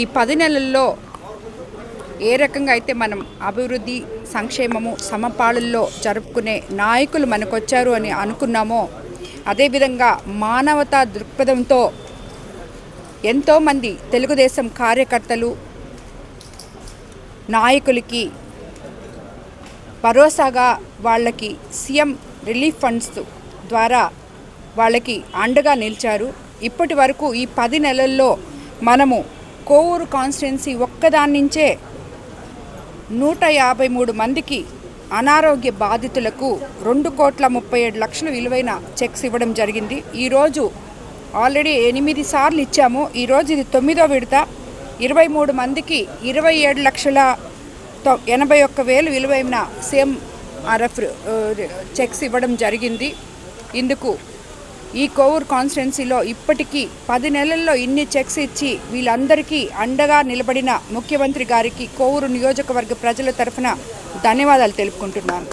ఈ పది నెలల్లో ఏ రకంగా అయితే మనం అభివృద్ధి సంక్షేమము సమపాళల్లో జరుపుకునే నాయకులు మనకొచ్చారు అని అనుకున్నామో అదేవిధంగా మానవతా దృక్పథంతో ఎంతోమంది తెలుగుదేశం కార్యకర్తలు నాయకులకి భరోసాగా వాళ్ళకి సీఎం రిలీఫ్ ఫండ్స్ ద్వారా వాళ్ళకి అండగా నిలిచారు. ఇప్పటి వరకు ఈ పది నెలల్లో మనము కోవూరు కాన్స్టిట్యున్సీ ఒక్కదాని నుంచే నూట యాభై మూడు మందికి అనారోగ్య బాధితులకు రెండు కోట్ల ముప్పై ఏడు లక్షల విలువైన చెక్స్ ఇవ్వడం జరిగింది. ఈరోజు ఆల్రెడీ ఎనిమిది సార్లు ఇచ్చాము. ఈరోజు ఇది తొమ్మిదో విడత. ఇరవై మూడు మందికి ఇరవై ఏడు లక్షల తొ- ఎనభై ఒక్క వేలు విలువైన సేమ్ ఆర్ఎఫ్ చెక్స్ ఇవ్వడం జరిగింది. ఇందుకు ఈ కోవూర్ కాన్స్టిట్యున్సీలో ఇప్పటికీ పది నెలల్లో ఇన్ని చెక్స్ ఇచ్చి వీళ్ళందరికీ అండగా నిలబడిన ముఖ్యమంత్రి గారికి కోవూరు నియోజకవర్గ ప్రజల తరఫున ధన్యవాదాలు తెలుపుకుంటున్నాను.